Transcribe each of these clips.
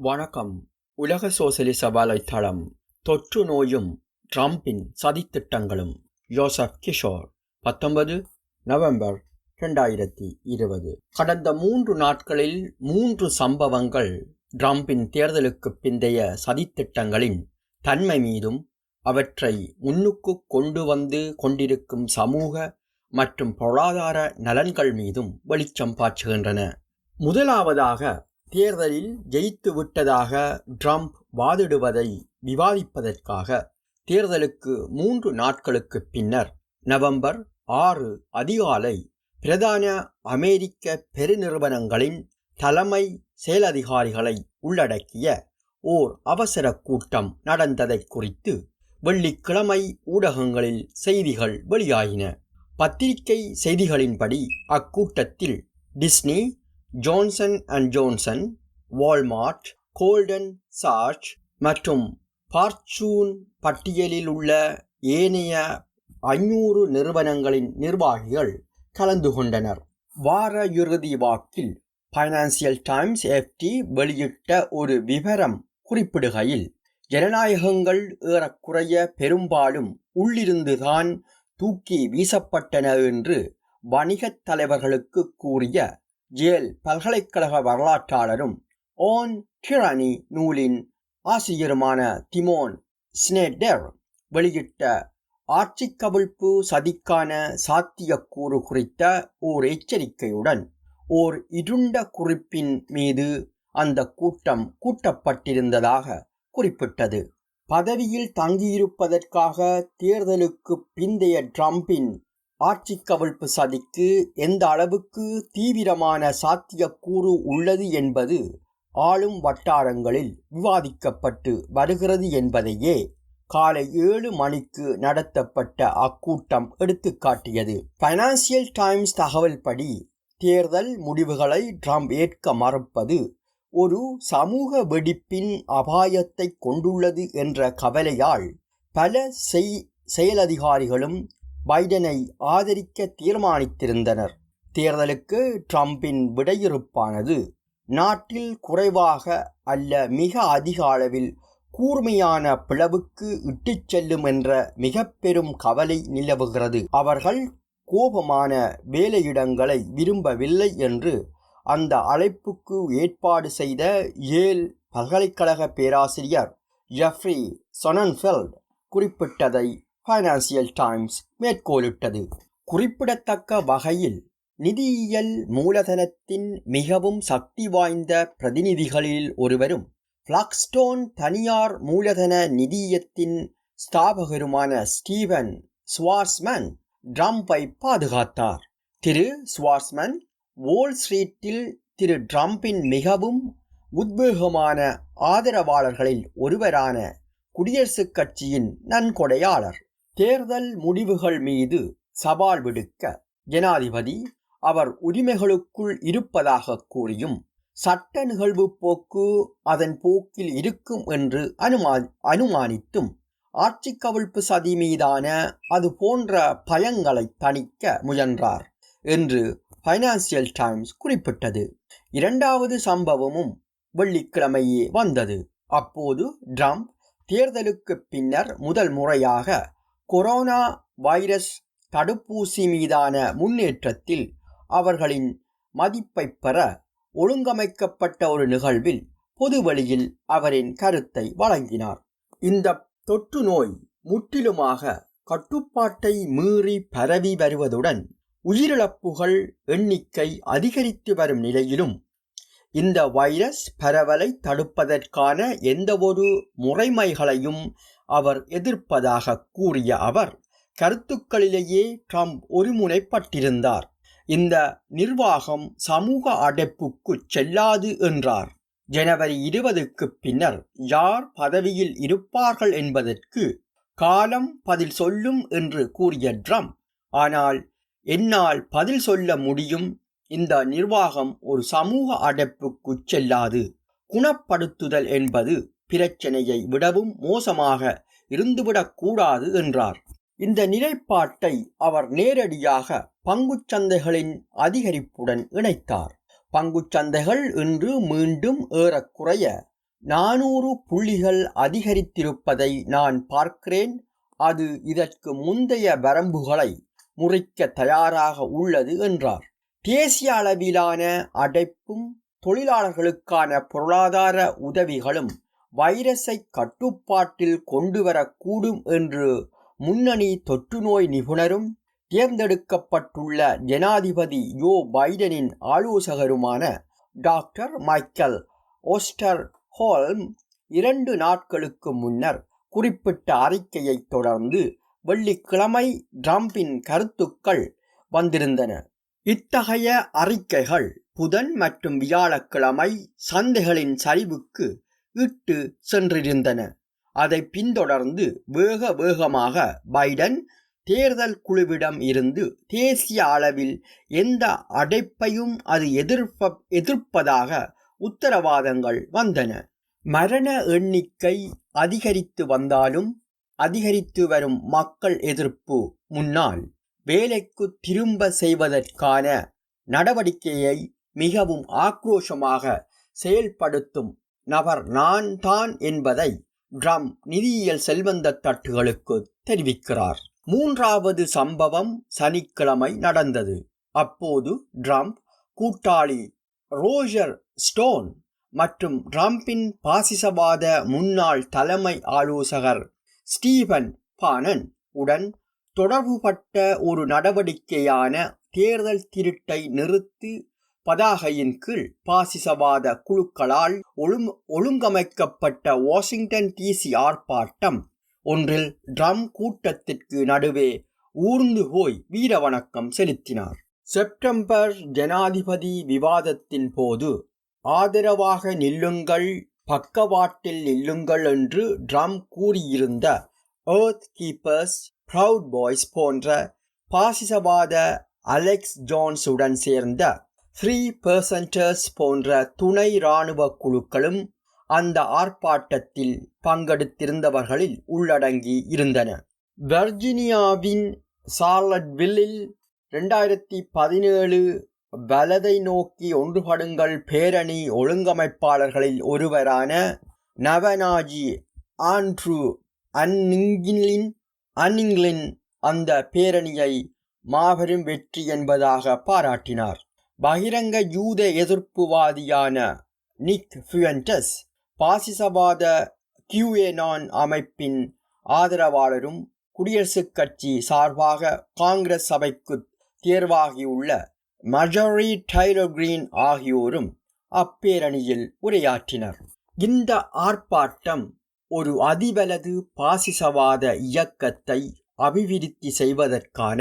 வணக்கம். உலக சோசலிச வலைத்தளம் தொற்று நோயும் ட்ரம்பின் சதித்திட்டங்களும். யோசப் கிஷோர் பத்தொன்பது நவம்பர் இரண்டாயிரத்தி இருபது. கடந்த மூன்று நாட்களில் மூன்று சம்பவங்கள் ட்ரம்பின் தேர்தலுக்கு பிந்தைய சதித்திட்டங்களின் தன்மை மீதும் அவற்றை முன்னுக்கு கொண்டு வந்து கொண்டிருக்கும் சமூக மற்றும் பொருளாதார நலன்கள் மீதும் வெளிச்சம் பாய்ச்சுகின்றன. முதலாவதாக தேர்தலில் ஜெயித்து விட்டதாக ட்ரம்ப் வாதிடுவதை விவாதிப்பதற்காக தேர்தலுக்கு மூன்று நாட்களுக்கு பின்னர் நவம்பர் ஆறு அதிகாலை பிரதான அமெரிக்க பெருநிறுவனங்களின் தலைமை செயலதிகாரிகளை உள்ளடக்கிய ஓர் அவசர கூட்டம் நடந்ததை குறித்து வெள்ளிக்கிழமை ஊடகங்களில் செய்திகள் வெளியாயின பத்திரிகை செய்திகளின்படி அக்கூட்டத்தில் Disney Johnson and Johnson Walmart Goldman charge மற்றும் பார்ச்சூன் பட்டியலில் உள்ள ஏனைய ஐநூறு நிறுவனங்களின் நிர்வாகிகள் கலந்து கொண்டனர். வார இறுதி வாக்கில் ஃபைனான்சியல் டைம்ஸ் எஃப்டி வெளியிட்ட ஒரு விவரம் குறிப்பிடுகையில் ஜனநாயகங்கள் ஏறக்குறைய பெரும்பாலும் உள்ளிருந்துதான் தூக்கி வீசப்பட்டன என்று வணிகத் தலைவர்களுக்கு கூறிய ஜேல் பல்கலைக்கழக வரலாற்றாளரும் ஓன் டிரானி நூலின் ஆசிரியருமான திமோன் ஸ்னேடர் வெளியிட்ட ஆட்சி கவிழ்ப்பு சதிக்கான சாத்தியக்கூறு குறித்த ஓர் எச்சரிக்கையுடன் ஓர் இருண்ட குறிப்பின் மீது அந்த கூட்டம் கூட்டப்பட்டிருந்ததாக குறிப்பிட்டது. பதவியில் தங்கியிருப்பதற்காக தேர்தலுக்கு பிந்தைய ட்ரம்பின் ஆட்சி கவிழ்ப்பு சதிக்கு எந்த அளவுக்கு தீவிரமான சாத்தியக்கூறு உள்ளது என்பது ஆளும் வட்டாரங்களில் விவாதிக்கப்பட்டு வருகிறது என்பதையே காலை ஏழு மணிக்கு நடத்தப்பட்ட அக்கூட்டம் எடுத்துக்காட்டியது. பைனான்சியல் டைம்ஸ் தகவல்படி தேர்தல் முடிவுகளை ட்ரம்ப் ஏற்க மறுப்பது ஒரு சமூக வெடிப்பின் அபாயத்தை கொண்டுள்ளது என்ற கவலையால் பல செய் செயலதிகாரிகளும் பைடனை ஆதரிக்க தீர்மானித்திருந்தனர். தேர்தலுக்கு ட்ரம்பின் விடையிறுப்பானது நாட்டில் குறைவாக அல்ல மிக அதிக அளவில் கூர்மையான பிளவுக்கு இட்டுச் செல்லும் என்ற மிக பெரும் கவலை நிலவுகிறது. அவர்கள் கோபமான வேலையிடங்களை விரும்பவில்லை என்று அந்த அழைப்புக்கு ஏற்பாடு செய்த ஏல் பல்கலைக்கழக பேராசிரியர் ஜெஃப்ரி சொனன்ஃபெல்ட் குறிப்பிட்டதை ஃபைனான்சியல் டைம்ஸ் மேற்கோளிட்டது. குறிப்பிடத்தக்க வகையில் நிதியியல் மூலதனத்தின் மிகவும் சக்தி வாய்ந்த பிரதிநிதிகளில் ஒருவரும் பிளாக்ஸ்டோன் தனியார் மூலதன நிதியத்தின் ஸ்தாபகருமான ஸ்டீவன் ஸ்வார்ஸ்மன் ட்ரம்பை பாதுகாத்தார். திரு ஸ்வார்ஸ்மன் வோல் ஸ்ட்ரீட்டில் திரு ட்ரம்பின் மிகவும் உத்வேகமான ஆதரவாளர்களில் ஒருவரான குடியரசுக் கட்சியின் நன்கொடையாளர். தேர்தல் முடிவுகள் மீது சவால் விடுக்க ஜனாதிபதி அவர் உரிமைகளுக்குள் இருப்பதாக கூறியும் சட்ட நிகழ்வு போக்கு அதன் போக்கில் இருக்கும் என்று அனுமா அனுமானித்தும் ஆட்சி கவிழ்ப்பு சதி மீதான அது போன்ற பயங்களை தணிக்க முயன்றார் என்று ஃபைனான்சியல் டைம்ஸ் குறிப்பிட்டது. இரண்டாவது சம்பவமும் வெள்ளிக்கிழமையே வந்தது. அப்போது ட்ரம்ப் தேர்தலுக்கு பின்னர் முதல் முறையாக கொரோனா வைரஸ் தடுப்பூசி மீதான முன்னேற்றத்தில் அவர்களின் மதிப்பை பெற ஒழுங்கமைக்கப்பட்ட ஒரு நிகழ்வில் பொதுவெளியில் அவரின் கருத்தை வழங்கினார். இந்த தொற்று நோய் முற்றிலுமாக கட்டுப்பாட்டை மீறி பரவி வருவதுடன் உயிரிழப்புகள் எண்ணிக்கை அதிகரித்து வரும் நிலையிலும் இந்த வைரஸ் பரவலை தடுப்பதற்கான எந்தவொரு முறைமைகளையும் அவர் எதிர்ப்பதாக கூறிய அவர் கருத்துக்களிலேயே ட்ரம்ப் ஒருமுனைப்பட்டிருந்தார். இந்த நிர்வாகம் சமூக அடைப்புக்கு செல்லாது என்றார். ஜனவரி இருபதுக்கு பின்னர் யார் பதவியில் இருப்பார்கள் என்பதற்கு காலம் பதில் சொல்லும் என்று கூறிய ட்ரம்ப் ஆனால் என்னால் பதில் சொல்ல முடியும். இந்த நிர்வாகம் ஒரு சமூக அடைப்புக்கு செல்லாது. குணப்படுத்துதல் என்பது பிரச்சனையை விடவும் மோசமாக இருந்துவிடக்கூடாது என்றார். இந்த நிலைப்பாட்டை அவர் நேரடியாக பங்குச்சந்தைகளின் அதிகரிப்புடன் இணைத்தார். பங்குச்சந்தைகள் இன்று மீண்டும் ஏறக்குறைய நானூறு புள்ளிகள் அதிகரித்திருப்பதை நான் பார்க்கிறேன். அது இதற்கு முந்தைய வரம்புகளை முறிக்க தயாராக உள்ளது என்றார். தேசிய அளவிலான அடைப்பும் தொழிலாளர்களுக்கான பொருளாதார உதவிகளும் வைரஸை கட்டுப்பாட்டில் கொண்டுவரக்கூடும் என்று முன்னணி தொற்றுநோய் நிபுணரும் தேர்ந்தெடுக்கப்பட்டுள்ள ஜனாதிபதி யோ பைடனின் ஆலோசகருமான டாக்டர் மைக்கேல் ஓஸ்டர் ஹோல்ம் இரண்டு நாட்களுக்கு முன்னர் குறிப்பிட்ட அறிக்கையை தொடர்ந்து வெள்ளிக்கிழமை ட்ரம்பின் கருத்துக்கள் வந்திருந்தன. இத்தகைய அறிக்கைகள் புதன் மற்றும் வியாழக்கிழமை சந்தைகளின் சரிவுக்கு இட்டு சென்றிருந்தன. அதை பின்தொடர்ந்து வேக வேகமாக பைடன் தேர்தல் குழுவிடம் இருந்து தேசிய அளவில் எந்த அடைப்பையும் அது எதிர்ப்ப எதிர்ப்பதாக உத்தரவாதங்கள் வந்தன. மரண எண்ணிக்கை அதிகரித்து வந்தாலும் அதிகரித்து வரும் மக்கள் எதிர்ப்பு முன்னால் வேலைக்கு திரும்ப செய்வதற்கான நடவடிக்கையை மிகவும் ஆக்ரோஷமாக செயல்படுத்தும் நபர் நான் தான் என்பதை ட்ரம் நிதியியல் செல்வந்த தட்டுகளுக்கு தெரிவிக்கிறார். மூன்றாவது சம்பவம் சனிக்கிழமை நடந்தது. அப்போது ட்ரம்ப் கூட்டாளி ரோஜர் ஸ்டோன் மற்றும் ட்ரம்பின் பாசிசவாத முன்னாள் தலைமை ஆலோசகர் ஸ்டீபன் பானன் உடன் தொடர்புபட்ட ஒரு நடவடிக்கையான தேர்தல் திருட்டை நிறுத்து பதாகையின் கீழ் பாசிசவாத குழுக்களால் ஒழுங் ஒழுங்கமைக்கப்பட்ட வாஷிங்டன் டிசி ஆர்ப்பாட்டம் ஒன்றில் ட்ரம் கூட்டத்திற்கு நடுவே ஊர்ந்து போய் வீரவணக்கம் செலுத்தினார். செப்டம்பர் ஜனாதிபதி விவாதத்தின் போது ஆதரவாக நில்லுங்கள் பக்கவாட்டில் நில்லுங்கள் என்று ட்ரம் கூறியிருந்த ஏர்த் கீப்பர்ஸ் ப்ரவுட் பாய்ஸ் போன்ற பாசிசவாத அலெக்ஸ் ஜோன்ஸுடன் சேர்ந்த த்ரீ பெர்சன்டர்ஸ் போன்ற துணை இராணுவ குழுக்களும் அந்த ஆர்ப்பாட்டத்தில் பங்கெடுத்திருந்தவர்களில் உள்ளடங்கி இருந்தன. வெர்ஜினியாவின் சார்லட்வில்லில் ரெண்டாயிரத்தி பதினேழு வலதை நோக்கி ஒன்றுபடுங்கள் பேரணி ஒழுங்கமைப்பாளர்களில் ஒருவரான நவனாஜி ஆண்ட்ரூ அன்னிங்கிலின் அன்னிங்கிலின் அந்த பேரணியை மாபெரும் வெற்றி என்பதாக பாராட்டினார். பகிரங்க யூத எதிர்ப்புவாதியான நிக் ஃபியூன்டஸ் பாசிசவாத கியூஏனான் அமைப்பின் ஆதரவாளரும் குடியரசுக் கட்சி சார்பாக காங்கிரஸ் சபைக்கு தேர்வாகியுள்ள மஜோரி டைலர் கிரீன் ஆகியோரும் அப்பேரணியில் உரையாற்றினர். இந்த ஆர்ப்பாட்டம் ஒரு அதிவலது பாசிசவாத இயக்கத்தை அபிவிருத்தி செய்வதற்கான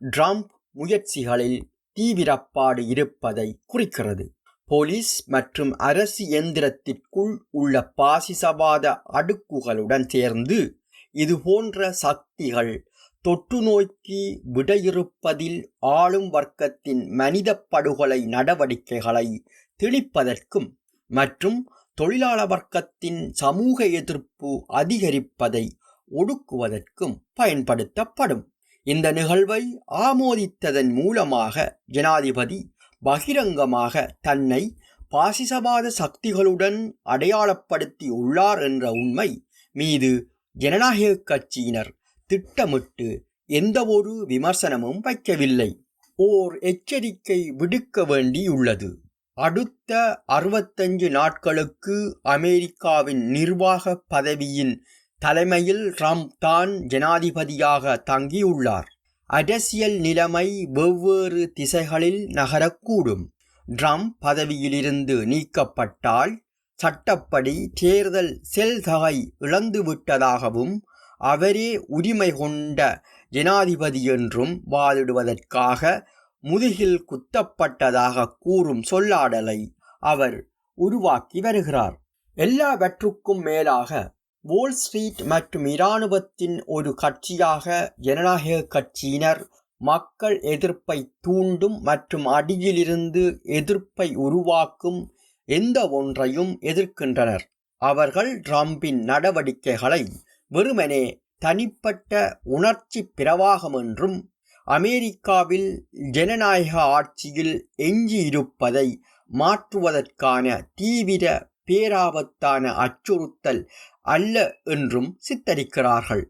ட்ரம்ப் முயற்சிகளில் தீவிரப்பாடு இருப்பதை குறிக்கிறது. போலீஸ் மற்றும் அரசு எந்திரத்திற்குள் உள்ள பாசிசவாத அடுக்குகளுடன் சேர்ந்து இதுபோன்ற சக்திகள் தொற்று நோய்க்கு விடையிறுப்பதில் ஆளும் வர்க்கத்தின் மனித படுகொலை நடவடிக்கைகளை திணிப்பதற்கும் மற்றும் தொழிலாள வர்க்கத்தின் சமூக எதிர்ப்பு அதிகரிப்பதை ஒடுக்குவதற்கும் பயன்படுத்தப்படும். இந்த நிகழ்வை ஆமோதித்ததன் மூலமாக ஜனாதிபதி பகிரங்கமாக தன்னை பாசிசவாத சக்திகளுடன் அடையாளப்படுத்தி உள்ளார் என்ற உண்மை மீது ஜனநாயக கட்சியினர் திட்டமிட்டு எந்தவொரு விமர்சனமும் வைக்கவில்லை. ஓர் எச்சரிக்கை விடுக்க வேண்டியுள்ளது. அடுத்த அறுபத்தஞ்சு நாட்களுக்கு அமெரிக்காவின் நிர்வாக பதவியின் தலைமையில் ட்ரம்ப் தான் ஜனாதிபதியாக தங்கியுள்ளார். அரசியல் நிலைமை வெவ்வேறு திசைகளில் நகரக்கூடும். ட்ரம்ப் பதவியிலிருந்து நீக்கப்பட்டால் சட்டப்படி தேர்தல் செல்தகை இழந்துவிட்டதாகவும் அவரே உரிமை கொண்ட ஜனாதிபதி என்றும் வாதிடுவதற்காக முதுகில் குத்தப்பட்டதாக கூறும் சொல்லாடலை அவர் உருவாக்கி வருகிறார். எல்லாவற்றுக்கும் மேலாக வோல் ஸ்ட்ரீட் மற்றும் இராணுவத்தின் ஒரு கட்சியாக ஜனநாயக கட்சியினர் மக்கள் எதிர்ப்பை தூண்டும் மற்றும் அடியிலிருந்து எதிர்ப்பை உருவாக்கும் எந்த ஒன்றையும் எதிர்க்கின்றனர். அவர்கள் ட்ரம்பின் நடவடிக்கைகளை வெறுமனே தனிப்பட்ட உணர்ச்சி பிரவாகம் என்றும் அமெரிக்காவில் ஜனநாயக ஆட்சியில் எஞ்சியிருப்பதை மாற்றுவதற்கான தீவிர பேராபத்தான அச்சுறுத்தல் அல்ல என்றும் சித்தரிக்கிறார்கள்.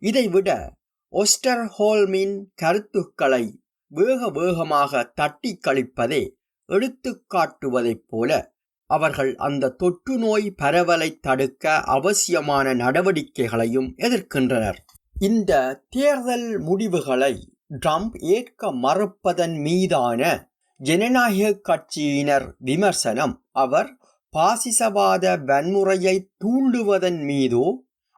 இதைவிட ஒஸ்டர்ஹோல்மின் கருத்துக்களை வேக வேகமாக தட்டி கழிப்பதே எடுத்துக்காட்டுவதைப் போல அவர்கள் அந்த தொற்று நோய் பரவலை தடுக்க அவசியமான நடவடிக்கைகளையும் எதிர்க்கின்றனர். இந்த தேர்தல் முடிவுகளை ட்ரம்ப் ஏற்க மறுப்பதன் மீதான ஜனநாயக கட்சியினர் விமர்சனம் அவர் பாசிசவாத வன்முறையை தூண்டுவதன் மீதோ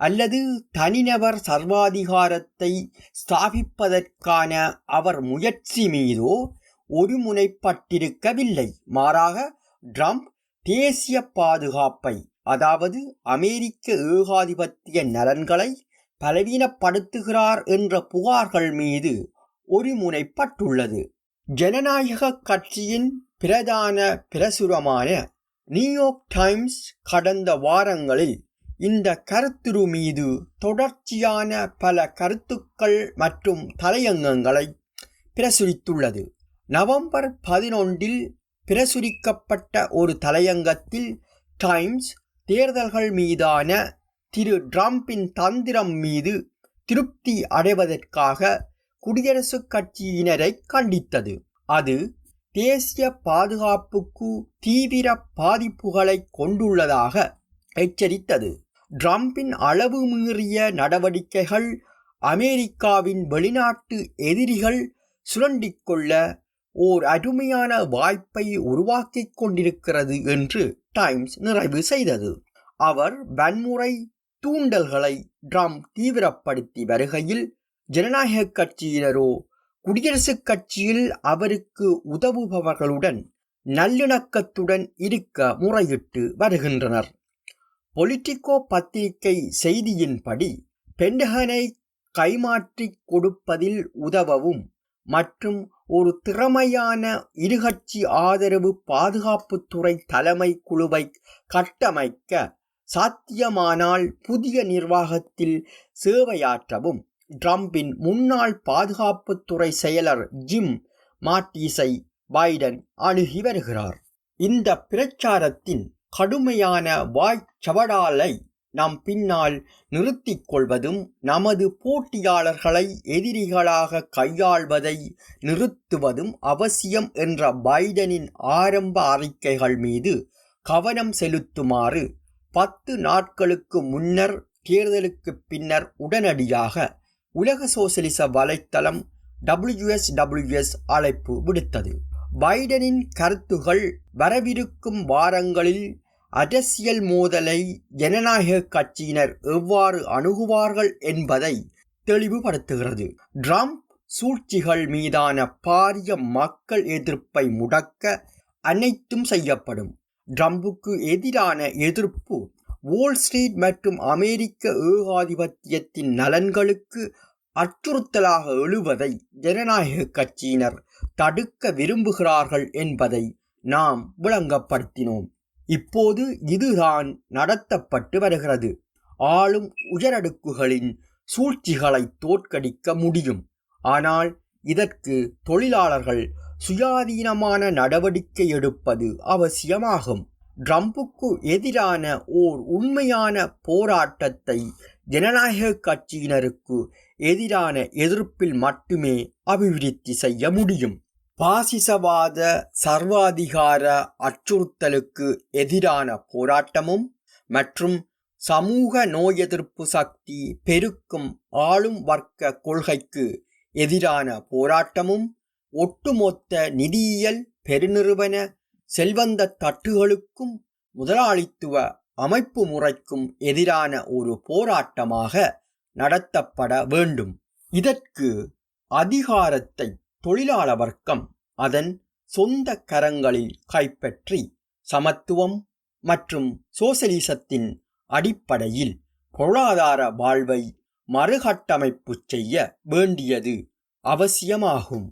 அல்லது தனிநபர் சர்வாதிகாரத்தை ஸ்தாபிப்பதற்கான அவர் முயற்சி மீதோ ஒருமுனைப்பட்டிருக்கவில்லை. மாறாக ட்ரம்ப் தேசிய பாதுகாப்பை அதாவது அமெரிக்க ஏகாதிபத்திய நலன்களை பலவீனப்படுத்துகிறார் என்ற புகார்கள் மீது ஒருமுனைப்பட்டுள்ளது. ஜனநாயக கட்சியின் பிரதான பிரசுரமான நியூயார்க் டைம்ஸ் கடந்த வாரங்களில் இந்த கருத்துரு மீது தொடர்ச்சியான பல கருத்துக்கள் மற்றும் தலையங்கங்களை பிரசுரித்துள்ளது. நவம்பர் பதினொன்றில் பிரசுரிக்கப்பட்ட ஒரு தலையங்கத்தில் டைம்ஸ் தேர்தல்கள் மீதான திரு ட்ரம்பின் தந்திரம் மீது திருப்தி அடைவதற்காக குடியரசுக் கட்சியினரை கண்டித்தது. அது தேசிய பாதுகாப்புக்கு தீவிர பாதிப்புகளை கொண்டுள்ளதாக எச்சரித்தது. ட்ரம்பின் அளவு மீறிய நடவடிக்கைகள் அமெரிக்காவின் வெளிநாட்டு எதிரிகள் சுரண்டிக்கொள்ள ஓர் அருமையான வாய்ப்பை உருவாக்கிக் கொண்டிருக்கிறது என்று டைம்ஸ் நிறைவு செய்தது. அவர் வன்முறை தூண்டல்களை ட்ரம்ப் தீவிரப்படுத்தி வருகையில் ஜனநாயக கட்சியினரோ குடியரசுக் கட்சியில் அவருக்கு உதவுபவர்களுடன் நல்லிணக்கத்துடன் இருக்க முறையிட்டு வருகின்றனர். பொலிட்டிகோ பத்திரிகை செய்தியின்படி பென்டகனை கைமாற்றிக் கொடுப்பதில் உதவவும் மற்றும் ஒரு திறமையான இருகட்சி ஆதரவு பாதுகாப்புத்துறை தலைமை குழுவை கட்டமைக்க சாத்தியமானால் புதிய நிர்வாகத்தில் சேவையாற்றவும் ட்ரம்பின் முன்னாள் பாதுகாப்புத்துறை செயலர் ஜிம் மாட்டீஸை பைடன் அணுகி வருகிறார். இந்த பிரச்சாரத்தின் கடுமையான வாய்ச்சவடாலை நம் பின்னால் நிறுத்திக் கொள்வதும் நமது போட்டியாளர்களை எதிரிகளாக கையாள்வதை நிறுத்துவதும் அவசியம் என்ற பைடனின் ஆரம்ப அறிக்கைகள் மீது கவனம் செலுத்துமாறு பத்து நாட்களுக்கு முன்னர் தேர்தலுக்கு பின்னர் உடனடியாக உலக சோசலிச வலைத்தளம் டபிள்யூஎஸ்டபிள்யூஎஸ் அழைப்பு விடுத்தது. பைடனின் கருத்துகள் வரவிருக்கும் வாரங்களில் அரசியல் மோதலை ஜனநாயக கட்சியினர் எவ்வாறு அணுகுவார்கள் என்பதை தெளிவுபடுத்துகிறது. ட்ரம்ப் சூழ்ச்சிகள் மீதான பாரிய மக்கள் எதிர்ப்பை முடக்க அனைத்தும் செய்யப்படும். ட்ரம்புக்கு எதிரான எதிர்ப்பு வால் ஸ்ட்ரீட் மற்றும் அமெரிக்க ஏகாதிபத்தியத்தின் நலன்களுக்கு அச்சுறுத்தலாக எழுவதை ஜனநாயக கட்சியினர் தடுக்க விரும்புகிறார்கள் என்பதை நாம் விளங்கப்படுத்தினோம். இப்போது இதுதான் நடத்தப்பட்டு வருகிறது. ஆளும் உயரடுக்குகளின் சூழ்ச்சிகளை தோற்கடிக்க முடியும். ஆனால் இதற்கு தொழிலாளர்கள் சுயாதீனமான நடவடிக்கை எடுப்பது அவசியமாகும். ட்ரம்புக்கு எதிரான ஓர் உண்மையான போராட்டத்தை ஜனநாயக கட்சியினருக்கு எதிரான எதிர்ப்பில் மட்டுமே அபிவிருத்தி செய்ய முடியும். பாசிசவாத சர்வாதிகார அச்சுறுத்தலுக்கு எதிரான போராட்டமும் மற்றும் சமூக நோய் எதிர்ப்பு சக்தி பெருக்கும் ஆளும் வர்க்க கொள்கைக்கு எதிரான போராட்டமும் ஒட்டுமொத்த நிதியியல் பெருநிறுவன செல்வந்த தட்டுகளுக்கும் முதலாளித்துவ அமைப்பு முறைக்கும் எதிரான ஒரு போராட்டமாக நடத்தப்பட வேண்டும். இதற்கு அதிகாரத்தை தொழிலாள வர்க்கம் அதன் சொந்த கரங்களில் கைப்பற்றி சமத்துவம் மற்றும் சோசலிசத்தின் அடிப்படையில் பொருளாதார வாழ்வை மறுகட்டமைப்பு செய்ய வேண்டியது அவசியமாகும்.